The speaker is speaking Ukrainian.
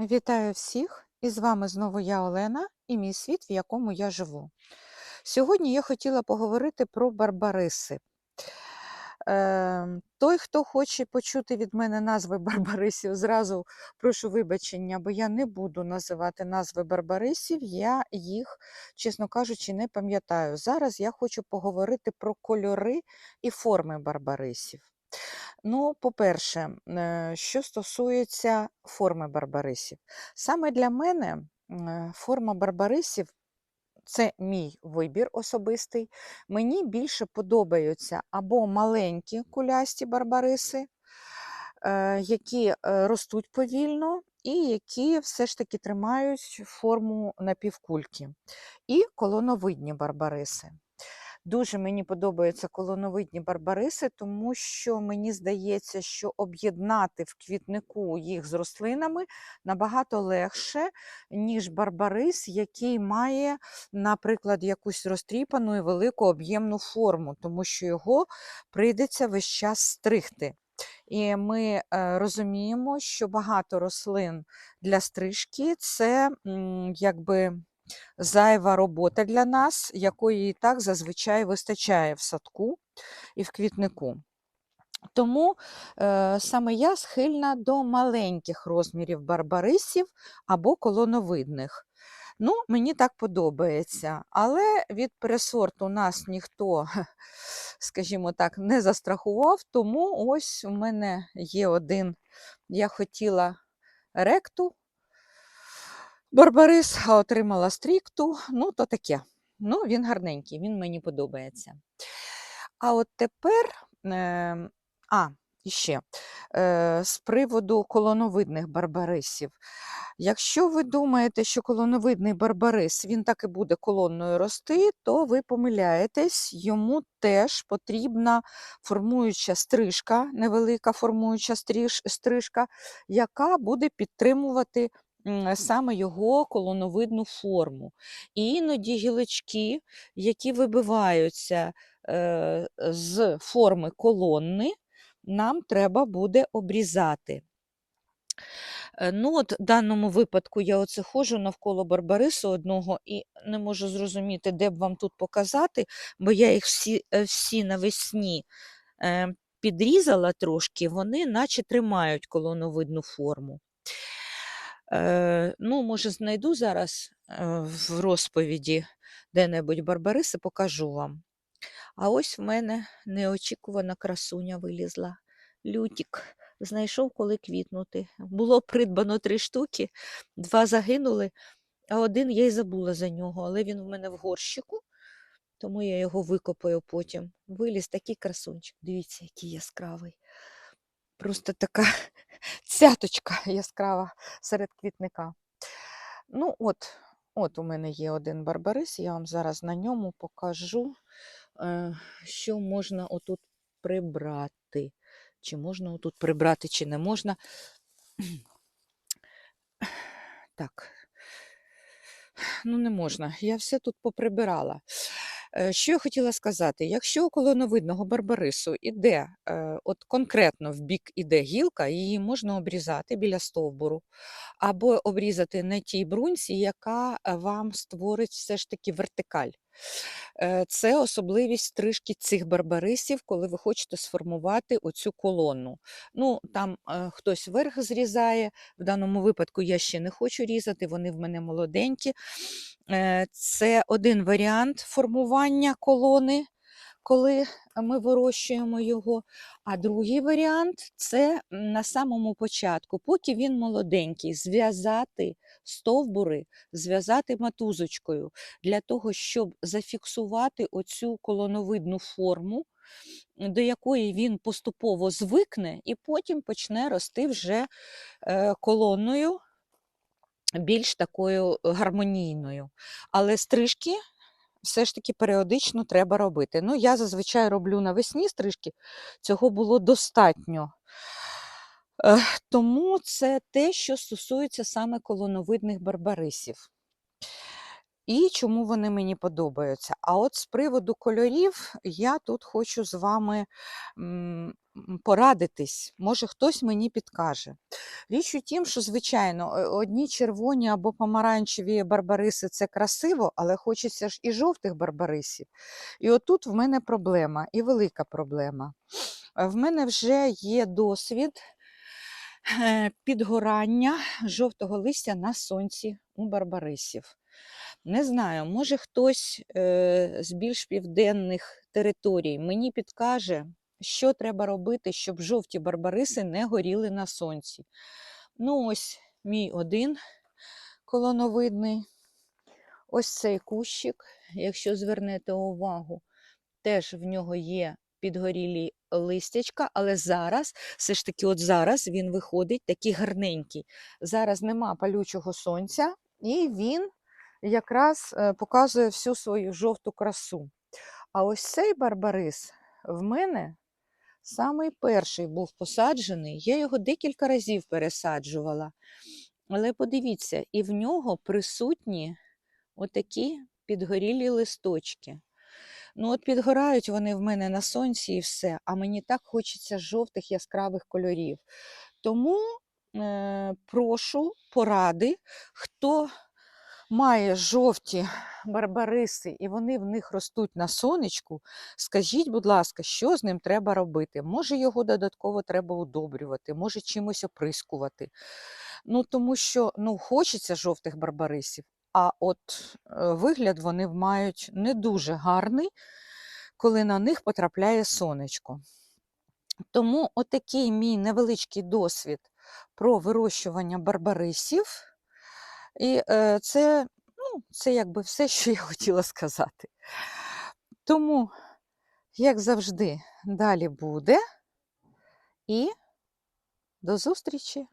Вітаю всіх! І з вами знову я Олена і мій світ, в якому я живу. Сьогодні я хотіла поговорити про барбариси. Е, той, хто хоче почути від мене назви барбарисів, зразу прошу вибачення, бо я не буду називати назви барбарисів, я їх, чесно кажучи, не пам'ятаю. Зараз я хочу поговорити про кольори і форми барбарисів. Ну, по-перше, е, що стосується форми барбарисів, саме для мене е, форма барбарисів це мій вибір особистий. Мені більше подобаються або маленькі кулясті барбариси, е, які ростуть повільно і які все ж таки тримають форму напівкульки, і колоновидні барбариси. Дуже мені подобаються колоновидні барбариси, тому що мені здається, що об'єднати в квітнику їх з рослинами набагато легше, ніж барбарис, який має, наприклад, якусь розтріпану і велику об'ємну форму, тому що його прийдеться весь час стригти. І ми е, розуміємо, що багато рослин для стрижки це якби зайва робота для нас, якої і так зазвичай вистачає в садку і в квітнику. Тому е, саме я схильна до маленьких розмірів барбарисів або колоновидних. Ну, Мені так подобається, але від пересорту нас ніхто, скажімо так, не застрахував, тому ось у мене є один. Я хотіла ректу, Барбарис отримала стрікту, ну, то таке. Ну, він гарненький, він мені подобається. А от тепер, е, а, іще, е, з приводу колоновидних барбарисів. Якщо ви думаєте, що колоновидний барбарис він так і буде колонною рости, то ви помиляєтесь, йому теж потрібна формуюча стрижка, невелика формуюча стриж, стрижка, яка буде підтримувати саме його колоновидну форму. І іноді гілочки, які вибиваються е, з форми колонни, нам треба буде обрізати. Е, ну, от В даному випадку я оце ходжу навколо барбарису одного і не можу зрозуміти, де б вам тут показати, бо я їх всі е, всі навесні е, підрізала трошки, вони наче тримають колоновидну форму. Е, ну, може, знайду зараз е, в розповіді де-небудь Барбариси, покажу вам. А ось в мене неочікувана красуня вилізла. Лютік знайшов, коли квітнути. Було придбано три штуки, два загинули, а один я й забула за нього, але він в мене в горщику, тому я його викопаю потім. Виліз такий красунчик. Дивіться, який яскравий. Просто така цяточка яскрава серед квітника. Ну, от, от у мене є один барбарис, я вам зараз на ньому покажу, е, що можна отут прибрати. Чи можна отут прибрати, чи не можна. Так, ну не можна. Я все тут поприбирала. Е, що я хотіла сказати? Якщо у колоновидного барбарису іде, е, от конкретно в бік іде гілка, її можна обрізати біля стовбуру, або обрізати на тій брунці, яка е, вам створить все ж таки вертикаль. Це особливість стрижки цих барбарисів, коли ви хочете сформувати оцю колону. Ну, Там е, хтось верх зрізає, в даному випадку я ще не хочу різати, вони в мене молоденькі. Е, Це один варіант формування колони коли ми вирощуємо його. А другий варіант це на самому початку, поки він молоденький, зв'язати стовбури, зв'язати матузочкою для того, щоб зафіксувати оцю колоновидну форму. До якої він поступово звикне, і потім почне рости вже е, колонною, більш такою гармонійною. Але стрижки все ж таки періодично треба робити. Ну, я зазвичай роблю навесні стрижки, цього було достатньо. Тому це те, що стосується саме колоновидних барбарисів. і чому вони мені подобаються. А от з приводу кольорів я тут хочу з вами порадитись. Може, хтось мені підкаже. Річ у тім, що, звичайно, одні червоні або помаранчеві барбариси це красиво, але хочеться ж і жовтих барбарисів. І отут в мене проблема, і велика проблема. Е, В мене вже є досвід е, підгорання жовтого листя на сонці у барбарисів. Не знаю, може хтось е, з більш південних територій мені підкаже, що треба робити, щоб жовті барбариси не горіли на сонці. Ну, ось мій один колоновидний. Ось цей кущик, якщо звернете увагу, теж в нього є підгорілі листячка, але зараз, все ж таки, от зараз він виходить такий гарненький. Зараз нема палючого сонця, і він якраз е, показує всю свою жовту красу. А ось цей барбарис в мене самий перший був посаджений. Я його декілька разів пересаджувала. Але подивіться, і в нього присутні отакі підгорілі листочки. Ну, от підгорають вони в мене на сонці і все, а мені так хочеться жовтих яскравих кольорів. Тому е, прошу поради, хто має жовті барбариси і вони в них ростуть на сонечку, скажіть, будь ласка, що з ним треба робити? Може, його додатково треба удобрювати, може чимось оприскувати. Ну, тому що ну, хочеться жовтих барбарисів, а от вигляд вони мають не дуже гарний, коли на них потрапляє сонечко. Тому отакий мій невеличкий досвід про вирощування барбарисів. І е, це, ну, це якби все, що я хотіла сказати. Тому, як завжди, далі буде. І до зустрічі!